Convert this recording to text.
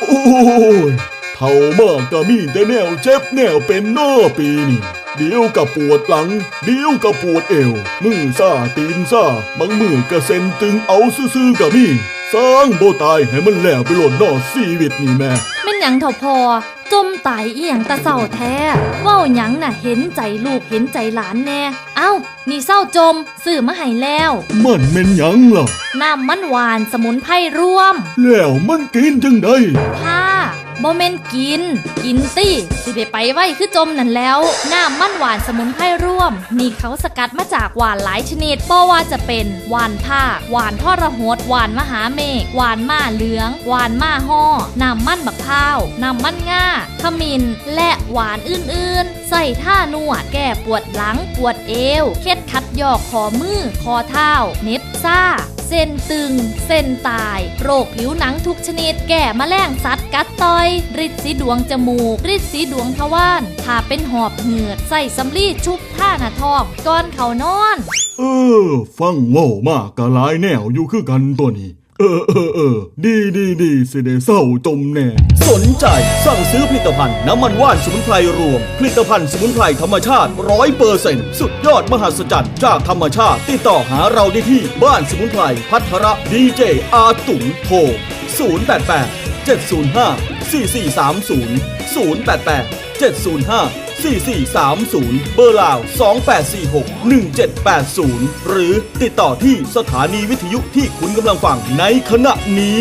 โอ้ยเท่ามากก็มีแต่แนวเจ็บแนวเป็นหน้าปีนี่ เดี๋ยวกับปวดหลัง เดี๋ยวกับปวดเอว มือซ่าตีนซ่าบางมือก็เซ็นตึงเอาซื่อๆก็มี สร้างโบตายให้มันแล้วไปหล่นนอกชีวิตนี่แม่ หยังเถาพอจมตายอีหยังตะเศร้าแท้เว้าหยังน่ะเห็นใจลูกเห็นใจหลานแน่ เอ้า นี่เศร้าจมซื้อมาให้แล้วมันเป็นหยังล่ะน้ำมันหวานสมุนไพรร่วม แล้วมันกินจังไดค่ะ บ่แม่นกิน กินติสิได้ไปไว้คือจมนั่นแล้ว น้ำมันหวานสมุนไพรร่วม นี่เขาสกัดมาจากหวานหลายชนิดบ่ว่าจะเป็นหวานภาคหวานทอระหดหวานมหาเมฆหวานม่าเหลือง หวานม่าห่อน้ำมันบักพร้าวน้ำมันง่าขมิ้นและหวานอื่นๆ ใส่ท่านวด แก้ปวดหลัง ปวดเอว เคล็ดคัดยอกคอมือ คอเท้า เน็บซ่า เส้นตึง เส้นตาย โรคผิวหนังทุกชนิด แก่มแมลงสัตว์กัดต่อยริดสีดวงจมูกริดสีดวงทวารถ้าเป็นหอบเหือดใส่สำลีชุบท่าหน้าท้องก่อนเขานอน เออ ฟังโว่มากกะหลายแนวอยู่คือกันตัวนี้ เออเออเออดีดีดีสิได้เศร้าจมแน่ สนใจสั่งซื้อผลิตภัณฑ์น้ำมันว่านสมุนไพรรวม ผลิตภัณฑ์สมุนไพรธรรมชาติร้อยเปอร์เซ็นต์สุดยอดมหัศจรรย์จากธรรมชาติ ติดต่อหาเราได้ที่บ้านสมุนไพรพัทระดีเจอาตุงโทร 088 705 4430 088 705 4430 เบอร์ลาว 2846 1780 หรือติดต่อที่สถานีวิทยุที่คุณกำลังฟังในขณะนี้